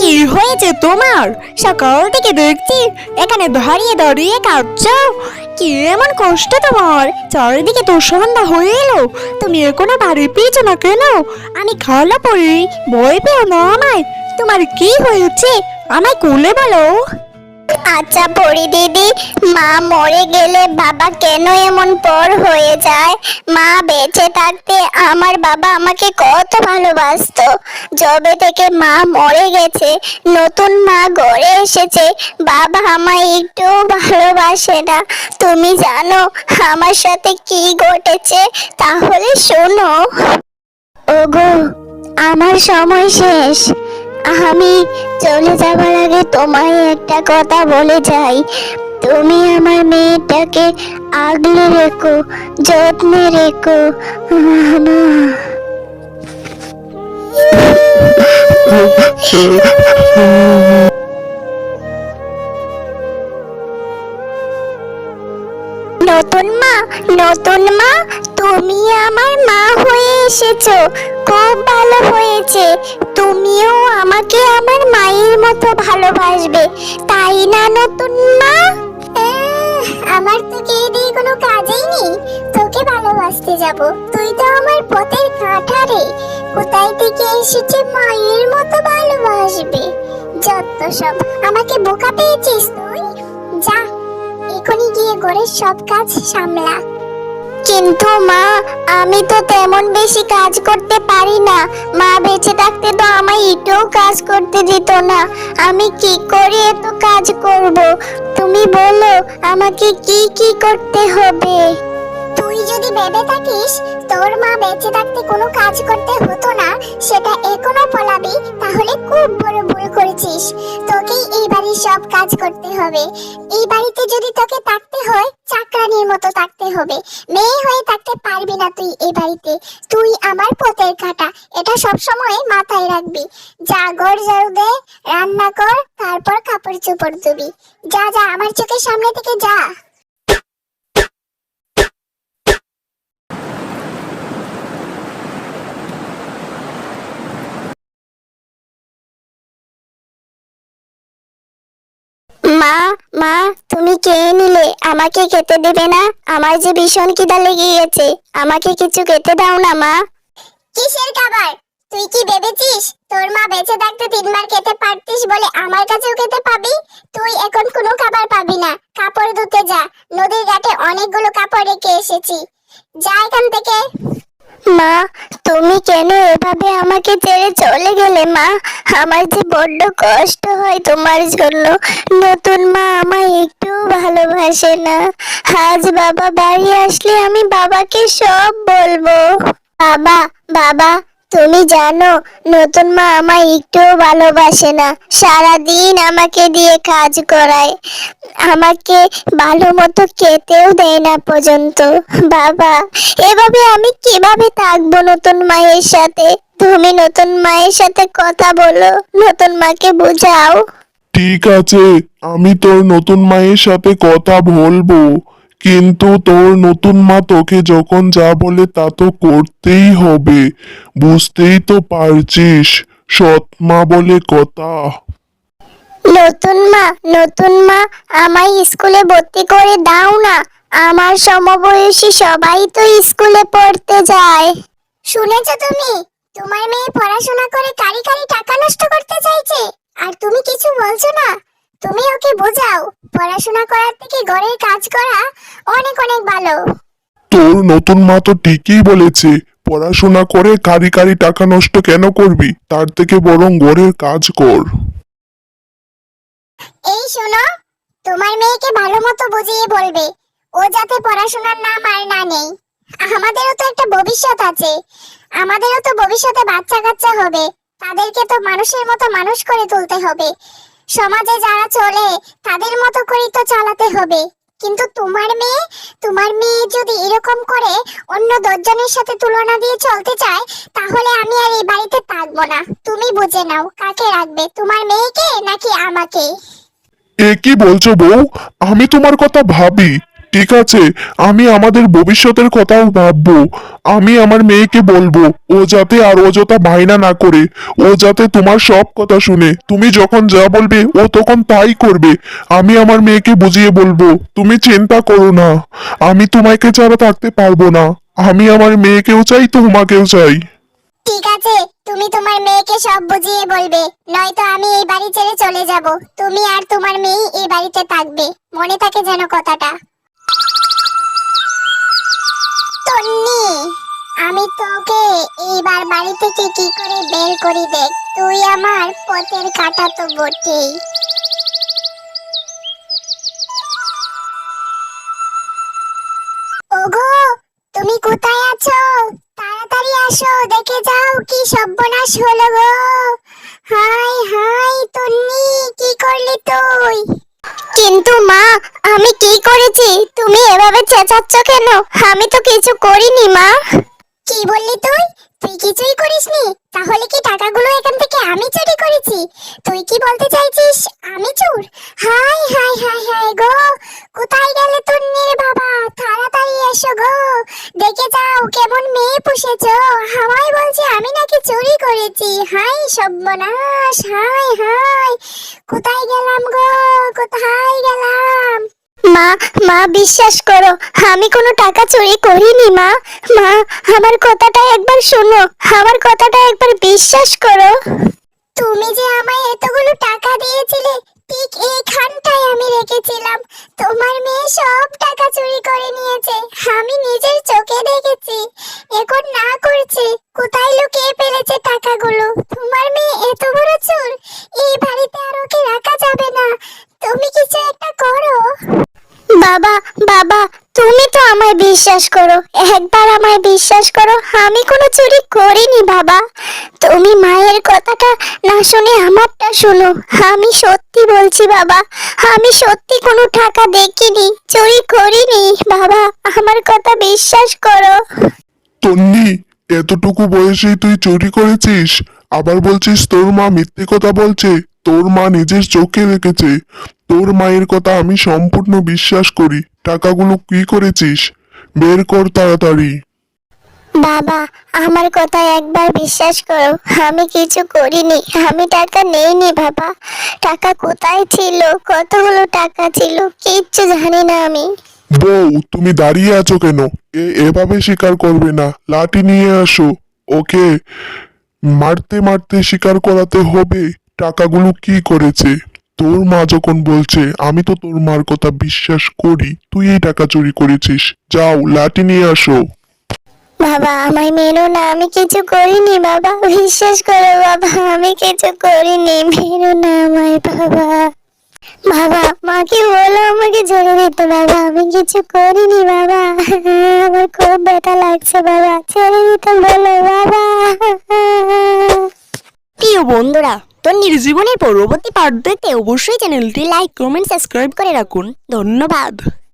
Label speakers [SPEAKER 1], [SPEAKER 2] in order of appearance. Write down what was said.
[SPEAKER 1] কি হয়েছে তোমার? সকাল থেকে দেখছি এখানে দাঁড়িয়ে দাঁড়িয়ে কাঁদছ। কি এমন কষ্ট তোমার? চারিদিকে তো সন্ধ্যা হয়ে এলো। তুমি এখনও বাড়ি পেয়েছ না কেন? আমি খাওয়া পড়ি ভয় পেও না আমায়। তোমার কি হয়েছে? আমায় কুলে বলো।
[SPEAKER 2] আচ্ছা পড়ি দিদি, মা মরে গেলে বাবা কেন এমন পর হয়ে যায়? মা বেঁচে থাকতে আমার বাবা আমাকে কত ভালোবাসতো। যবে থেকে মা মরে গেছে, নতুন মা গড়ে এসেছে, বাবা আমায় একটু ভালোবাসে না। তুমি জানো আমার সাথে কি ঘটেছে? তাহলে শোনো। ওগো, আমার সময় শেষ। আমি চলে যাবার আগে তোমায় একটা কথা বলে যাই। তুমি আমার মেয়েটাকে আগলে রেখো, যত্নে রেখো। নতুন মা নতুন মা, তুমি আমার মা হয়ে এসেছ। খুব ভালো হয়েছে। তুমিও আমাকে আমার মায়ের মতো ভালোবাসবে, তাই না নতুন মা? আমার তো কে দিয়ে কোনো কাজেই নেই। তোকে ভালোবাসতে যাব। তুই তো আমার পথের কাঁটা রে। কোথায় থেকে এসেছে মায়ের মতো ভালোবাসবে? যত সব। আমাকে বোকা পেয়েছিস তুই? যা, এখনই গিয়ে ঘরের সব কাজ সামলা। কিন্তু মা, আমি তো তেমন বেশি কাজ করতে পারি না। মা বেঁচে থাকতে তো আমায় একটুও কাজ করতে দিত না। আমি কি করে এত কাজ করব? তুমি বলো, আমাকে কি কি করতে হবে? তুই যদি ভেবে থাকিস তোর মা বেঁচে থাকতে কোনো কাজ করতে হতো না, সেটা এখনও বলাবি তাহলে খুব বড় ভুল করেছিস। তোকেই এই বাড়ির সব কাজ করতে হবে। এই বাড়িতে যদি তোকে থাকতে হয়, চাকরানির মতো থাকতে হবে। মেয়ে হয়ে থাকতে পারবি না তুই এই বাড়িতে। তুই আমার পথের কাটা এটা সব সময় মাথায় রাখবি। যা ঘর ঝাড়ু দে, রান্না কর, তারপর কাপড় চোপড় ধুবি। যা যা, আমার চোখের সামনে থেকে যা। মা মা, তুমি কে নিলে, আমাকে খেতে দেবে না? আমার যে ভীষণ খিদা লেগে গেছে, আমাকে কিছু খেতে দাও না, মা। কিসের খাবার? তুই কি ভেবেছিস? তোর মা বেঁচে থাকতে তিনবার খেতে পারতিস বলে আমার কাছেও খেতে পাবি? তুই এখন কোনো খাবার পাবি না। কাপড় ধুতে যা। নদীর ঘাটে অনেকগুলো কাপড় রেখে এসেছি। যা এখান থেকে। মা, তুমি কেন এভাবে আমাকে ছেড়ে চলে গেলে মা? আমার যে বড্ড কষ্ট হয় তোমার জন্য। নতুন মা আমায় একটু ভালোবাসে না। আজ বাবা বাড়ি আসলে আমি বাবাকে সব বলব। বাবা বাবা তুমি জানো, নতুন মা আমায় একটুও ভালোবাসে না। সারা দিন আমাকে দিয়ে কাজ করায়। আমাকে ভালো মতো খেতেও দেয় না পর্যন্ত। বাবা, এভাবে আমি কীভাবে থাকব নতুন মায়ের সাথে? তুমি নতুন মায়ের সাথে কথা বলো, নতুন মাকে বোঝাও।
[SPEAKER 3] ঠিক আছে, আমি তোর নতুন মায়ের সাথে কথা বলব। কিন্তু তোর নতুন মা তোকে যখন যা বলে তা তো করতেই হবে। বুঝতেই তো পারছিস সৎ মা বলে কথা।
[SPEAKER 2] নতুন মা নতুন মা আমায় স্কুলে ভর্তি করে দাও না। আমার সমবয়সী সবাই তো স্কুলে পড়তে যায়। শুনেছো তুমি? তোমার মেয়ে পড়াশোনা করে কারি কারি টাকা নষ্ট করতে চাইছে। আর তুমি কিছু বলছো না? তুমি ওকে বোঝাও পড়াশোনা করার থেকে ঘরের কাজ করা অনেক অনেক ভালো।
[SPEAKER 3] তোর নতুন মা তো ঠিকই বলেছে পড়াশোনা করে কারি কারি টাকা নষ্ট কেন করবি? তার থেকে বরং ঘরের কাজ কর।
[SPEAKER 2] এই শোনো তোমার মেয়েকে ভালো মতো বুঝিয়ে বলবে ও যাতে পড়াশোনার নাম আর না নেই। আমাদেরও তো একটা ভবিষ্যৎ আছে আমাদেরও তো ভবিষ্যতে বাচ্চা কাচ্চা হবে তাদেরকে তো মানুষের মতো মানুষ করে তুলতে হবে। সমাজে যারা চলে, তাদের মতো করেই তো চালাতে হবে। কিন্তু তোমার মেয়ে তোমার মেয়ে যদি এরকম করে অন্য দশজনের সাথে তুলনা দিয়ে চলতে চায়, তাহলে আমি আর এই বাড়িতে থাকব না। তুমি বুঝে নাও, কাকে রাখবে? তোমার মেয়েকে নাকি আমাকে?
[SPEAKER 3] এ কি বলছো বউ? আমি তোমার কথা ভাবি। ঠিক আছে, আমি আমাদের ভবিষ্যতের কথাও ভাববো। আমি আমার মেয়েকে বলব, ও যাতে আর অযথা বায়না না করে, ও যাতে তোমার সব কথা শুনে। তুমি যখন যা বলবে, ও তখন তাই করবে। আমি আমার মেয়েকে বুঝিয়ে বলব, তুমি চিন্তা করো না। আমি তোমাকে ছাড়া থাকতে পারব না। আমি আমার মেয়েকেও চাই, তোমাকেও চাই।
[SPEAKER 2] ঠিক আছে, তুমি তোমার মেয়েকে সব বুঝিয়ে বলবে, নয়তো আমি এই বাড়ি ছেড়ে চলে যাব। তুমি আর তোমার মেয়ে এই বাড়িতে থাকবে। মনে থাকে যেন কথাটা। তন্নি আমি তোকে এইবার বাড়ি থেকে কি করে বের করি দেখ, তুই আমার পথের কাটা তো বটেই। ওগো, তুমি কোথায় আছো? তাড়াতাড়ি আসো, দেখে যাও কি সর্বনাশ হলো গো। হাই হাই, তন্নি, কি করলি তুই? কিন্তু মা, আমি কি করেছি? তুমি এভাবে চেঁচাচ্ছ কেন? আমি তো কিছু করিনি, মা। কি বললি তুই? তুই কিছুই করিসনি? তাহলে কি টাকাগুলো এখান থেকে আমি চুরি করেছি? তুই কি বলতে চাইছিস, আমি চোর? হাই হাই হাই হাই গো! কোথায় গেলে তোর নিয়ে বাবা? এসো গো। দেখে যাও কেমন মেয়ে পুষেছো। হাওয়াই বলছে, আমি নাকি চুরি করেছি। হাই সর্বনাশ, হাই হাই। কোথায় গেলাম গো? কোথায় গেলাম? মা মা, বিশ্বাস করো, আমি কোনো টাকা চুরি করিনি, মা। মা, আমার কথাটা একবার শোনো, আমার কথাটা একবার বিশ্বাস করো। তুমি যে আমায় এতগুলো টাকা দিয়েছিলে ঠিক এইখানটায় আমি রেখেছিলাম। তোমার মেয়ে সব টাকা চুরি করে নিয়েছে। আমি নিজের চোখে দেখেছি। এখন না করছে, কোথায় লুকিয়ে ফেলেছে টাকাগুলো? তোমার মেয়ে এত বড় চোর, এই বাড়িতে আর ওকে রাখা যাবে না? তুমি কিছু একটা করো। বাবা বাবা তুমি তো আমায় বিশ্বাস করো। একবার আমায় বিশ্বাস করো, আমি কোনো চুরি করিনি বাবা। তুমি মায়ের কথাটা না শুনে আমারটা শুনো। আমি সত্যি বলছি বাবা, আমি সত্যি কোনো টাকা দেখিনি, চুরি করিনি বাবা। আমার কথা বিশ্বাস করো।
[SPEAKER 3] তন্নি, এতটুকু বয়সেই তুই চুরি করেছিস? আবার বলছিস তোর মা মিথ্যে কথা বলছে, তোর মা নিজের চোখে রেখেছে। তোর মায়ের কথা আমি সম্পূর্ণ বিশ্বাস করি। টাকাগুলো কি করেছিস? বের কর তাড়াতাড়ি।
[SPEAKER 2] বাবা আমার কথা একবার বিশ্বাস করো আমি কিছু করিনি আমি টাকা নেইনি বাবা। টাকা কোথায় ছিল? কতগুলো টাকা ছিল? কিচ্ছু জানি না আমি।
[SPEAKER 3] বউ তুমি দাঁড়িয়ে আছো কেন? এ এভাবে স্বীকার করবে না। লাঠি নিয়ে আসো। ওকে? মারতে মারতে স্বীকার করাতে হবে। টাকাগুলো কি করেছে? তোর মা যখন বলছে আমি তো তোর মার কথা বিশ্বাস করি তুই এই টাকা চুরি করেছিস। যাও লাঠি নিয়ে আসো।
[SPEAKER 2] বাবা আমায় মেরো না আমি কিছু করিনি বাবা। বিশ্বাস করো বাবা আমি কিছু করিনি মেরো না আমায় বাবা। বাবা মাকে বলো আমাকে ছেড়ে দিত বাবা? আমি কিছু করিনি বাবা। আমার খুব ব্যথা লাগছে বাবা। ছেড়ে দিতে বলো বাবা।
[SPEAKER 1] প্রিয় বন্ধুরা তন্নির নির্জীবনের পরবর্তী পার্ট অবশ্যই চ্যানেলটি লাইক কমেন্ট সাবস্ক্রাইব করে রাখুন। ধন্যবাদ।